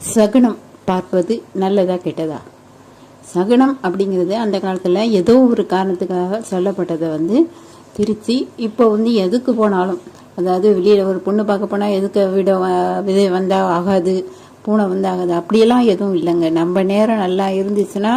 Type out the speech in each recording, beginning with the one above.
சகுனம் பார்ப்பது நல்லதா கெட்டதா? சகுனம் அப்படிங்கிறது அந்த காலத்தில் ஏதோ ஒரு காரணத்துக்காக சொல்லப்பட்டதை வந்து திருச்சி இப்போ வந்து எதுக்கு போனாலும் அதாவது வெளியில் ஒரு பொண்ணு பார்க்க போனால் எதுக்கு விட விதை வந்தால் ஆகாது பூனை வந்து ஆகாது அப்படியெல்லாம் எதுவும் இல்லைங்க. நம்ம நேரம் நல்லா இருந்துச்சுன்னா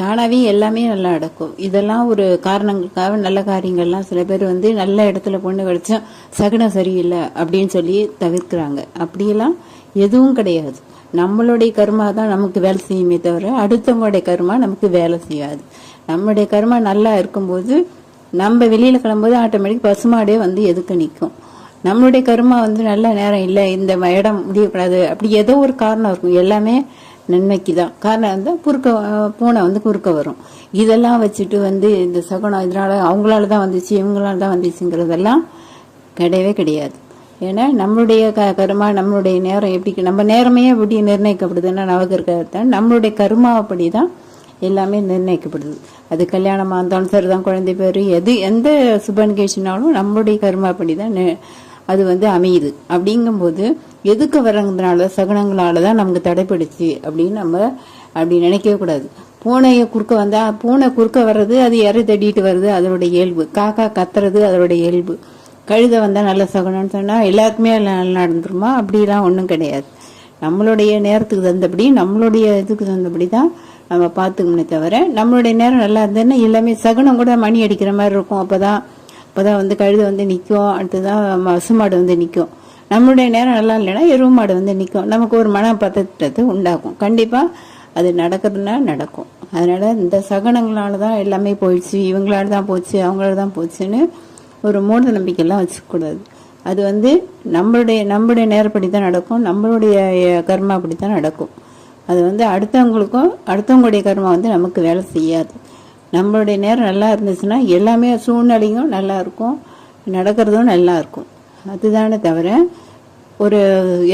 தானாகவே எல்லாமே நல்லா நடக்கும். இதெல்லாம் ஒரு காரணங்களுக்காக நல்ல காரியங்கள்லாம் சில பேர் வந்து நல்ல இடத்துல பொண்ணு கிடச்சா சகுனம் சரியில்லை அப்படின்னு சொல்லி தவிர்க்கிறாங்க. அப்படியெல்லாம் எதுவும் கிடையாது. நம்மளுடைய கர்மா தான் நமக்கு வேலை செய்யுமே தவிர அடுத்தவங்களுடைய கர்மா நமக்கு வேலை செய்யாது. நம்மளுடைய கர்மா நல்லா இருக்கும்போது நம்ம வெளியில கிளம்பும்போது ஆட்டோமேட்டிக் பசுமாடே வந்து எதுக்கு நிற்கும் நம்மளுடைய கர்மா வந்து நல்ல நேரம் இல்லை இந்த இடம் முடியக்கூடாது அப்படி ஏதோ ஒரு காரணம் இருக்கும். எல்லாமே நன்மைக்கு தான். காரணம் வந்து குறுக்க பூனை வந்து குறுக்க வரும். இதெல்லாம் வச்சுட்டு வந்து இந்த சகுனம் இதனால அவங்களால தான் வந்துச்சு இவங்களால தான் வந்துச்சுங்கிறதெல்லாம் கிடையவே கிடையாது. ஏன்னா நம்மளுடைய க கருமா நம்மளுடைய நேரம் எப்படி நம்ம நேரமே எப்படி நிர்ணயிக்கப்படுதுன்னா நவகிரகத்தான் நம்மளுடைய கருமாவப்படி தான் எல்லாமே நிர்ணயிக்கப்படுது. அது கல்யாணமாக இருந்தாலும் சரி தான் குழந்தை பேர் எது எந்த சுப நிகழ்ச்சினாலும் நம்மளுடைய கருமாப்படி தான் அது வந்து அமையுது. அப்படிங்கும்போது எதுக்கு வரங்கிறதுனால சகுனங்களால தான் நமக்கு தடைப்படுச்சு அப்படின்னு நம்ம அப்படி நினைக்கவே கூடாது. பூனையை குறுக்க வந்தால் பூனை குறுக்க வர்றது அது இறை தடிட்டு வருது அதோட இயல்பு. காக்கா கத்துறது அதோட இயல்பு. கழுதை வந்தால் நல்ல சகுனம்னு சொன்னால் எல்லாருக்குமே நல்லா நடந்துருமா? அப்படிலாம் ஒன்றும் கிடையாது. நம்மளுடைய நேரத்துக்கு தந்தபடி நம்மளுடைய இதுக்கு தந்தபடி தான் நம்ம பார்த்துக்கணுமே தவிர நம்மளுடைய நேரம் நல்லா இருந்ததுன்னா எல்லாமே சகுனம் கூட மணி அடிக்கிற மாதிரி இருக்கும். அப்போ தான் அப்போ தான் வந்து கழுதை வந்து நிற்கும் அடுத்ததான் பசுமாடு வந்து நிற்கும் நம்மளுடைய நேரம் நல்லா இல்லைன்னா எருவு மாடு வந்து நிற்கும் நமக்கு ஒரு மன பதட்டத்தை உண்டாகும் கண்டிப்பாக அது நடக்கிறதுனா நடக்கும். அதனால் இந்த சகனங்களால தான் எல்லாமே போயிடுச்சு. இவங்களால தான் போச்சு அவங்களால தான் போச்சுன்னு ஒரு மூட நம்பிக்கையெல்லாம் வச்சுக்கூடாது அது வந்து நம்மளுடைய நம்மளுடைய நேரப்படி தான் நடக்கும். நம்மளுடைய கர்மா அப்படி தான் நடக்கும். அது வந்து அடுத்தவங்களுக்கும் அடுத்தவங்களுடைய கர்மா வந்து நமக்கு வேலை செய்யாது. நம்மளுடைய நேரம் நல்லா இருந்துச்சுன்னா எல்லாமே சூழ்நிலையும் நல்லா இருக்கும். நடக்கிறதும் நல்லா இருக்கும். அதுதானே தவிர ஒரு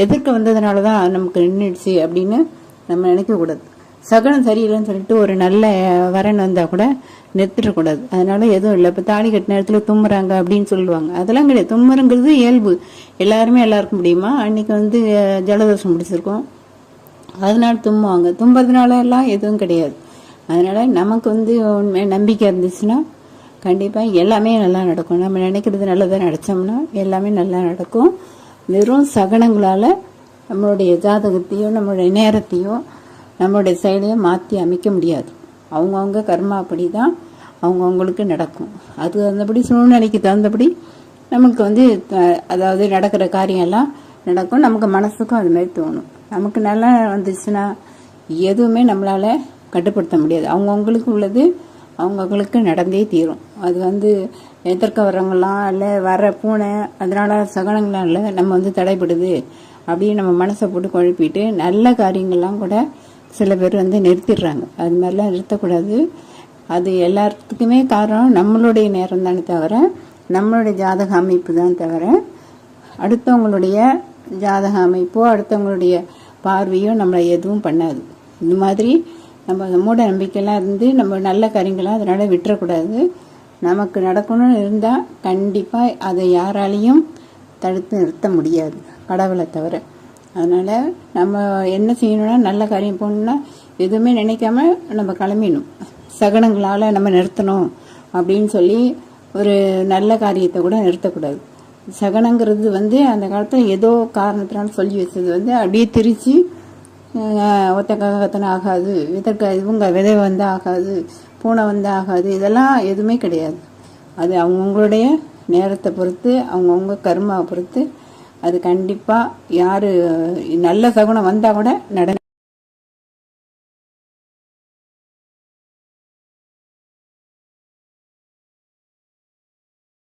எதிர்க்க வந்ததுனால தான் நமக்கு நின்றுடுச்சு அப்படின்னு நம்ம நினைக்கக்கூடாது. சகனம் சரியில்லைன்னு சொல்லிட்டு ஒரு நல்ல வரன் வந்தால் கூட நிறுத்திடக்கூடாது. அதனால எதுவும் இல்லை. இப்போ தாலி கட்டின இடத்துல தும்முறாங்க அப்படின்னு சொல்லுவாங்க. அதெல்லாம் கிடையாது. தும்முறங்கிறது இயல்பு. எல்லாருமே எல்லாருக்கும் முடியுமா? அன்னைக்கு வந்து ஜலதோஷம் முடிச்சிருக்கோம். அதனால தும்முவாங்க. தும்புறதுனால எல்லாம் எதுவும் கிடையாது. அதனால நமக்கு வந்து உண்மை நம்பிக்கை இருந்துச்சுன்னா கண்டிப்பாக எல்லாமே நல்லா நடக்கும். நம்ம நினைக்கிறது நல்லதாக நினச்சோம்னா எல்லாமே நல்லா நடக்கும். வெறும் சகனங்களால் நம்மளுடைய ஜாதகத்தையும் நம்மளுடைய நேரத்தையும் நம்மளுடைய செயலையை மாற்றி அமைக்க முடியாது. அவங்கவுங்க கர்மா அப்படி தான் அவங்கவுங்களுக்கு நடக்கும். அது தகுந்தபடி சூழ்நிலைக்கு தகுந்தபடி நமக்கு வந்து அதாவது நடக்கிற காரியம் எல்லாம் நடக்கும். நமக்கு மனசுக்கும் அது மாதிரி தோணும். நமக்கு நல்லா வந்துச்சுன்னா எதுவுமே நம்மளால் கட்டுப்படுத்த முடியாது. அவங்கவுங்களுக்கு உள்ளது அவங்கவுங்களுக்கு நடந்தே தீரும். அது வந்து எதிர்க்க வர்றவங்களாம் இல்லை வர பூனை அதனால சகனங்களாம் இல்லை நம்ம வந்து தடைப்படுது அப்படின்னு நம்ம மனசை போட்டு குழப்பிட்டு நல்ல காரியங்கள்லாம் கூட சில பேர் வந்து நிறுத்திடுறாங்க. அது மாதிரிலாம் நிறுத்தக்கூடாது. அது எல்லாத்துக்குமே காரணம் நம்மளுடைய நேரம் தானே தவிர நம்மளுடைய ஜாதக அமைப்பு தான் தவிர அடுத்தவங்களுடைய ஜாதக அமைப்போ அடுத்தவங்களுடைய பார்வையோ நம்மளை எதுவும் பண்ணாது. இந்த மாதிரி நம்ம மூட நம்பிக்கையெல்லாம் இருந்து நம்ம நல்ல காரியங்களாம் அதனால் விட்டுறக்கூடாது. நமக்கு நடக்கணும்னு இருந்தால் கண்டிப்பாக அதை யாராலையும் தடுத்து நிறுத்த முடியாது. கடவுளை தவிர. அதனால் நம்ம என்ன செய்யணும்னா நல்ல காரியம் போகணும்னா எதுவுமே நினைக்காம நம்ம கிளம்பிடணும். சகனங்களால் நம்ம நிறுத்தணும் அப்படின்னு சொல்லி ஒரு நல்ல காரியத்தை கூட நிறுத்தக்கூடாது. சகனங்கிறது வந்து அந்த காலத்தில் ஏதோ காரணத்தினால சொல்லி வச்சது வந்து அப்படியே திரித்து ஒத்த கத்தனை ஆகாது இதற்கு இவங்க விதை வந்து ஆகாது பூனை வந்து ஆகாது இதெல்லாம் எதுவுமே கிடையாது. அது அவங்கவுங்களுடைய நேரத்தை பொறுத்து அவங்கவுங்க கர்மாவை பொறுத்து அது கண்டிப்பாக யார் நல்ல சகுனம் வந்தால் கூட நட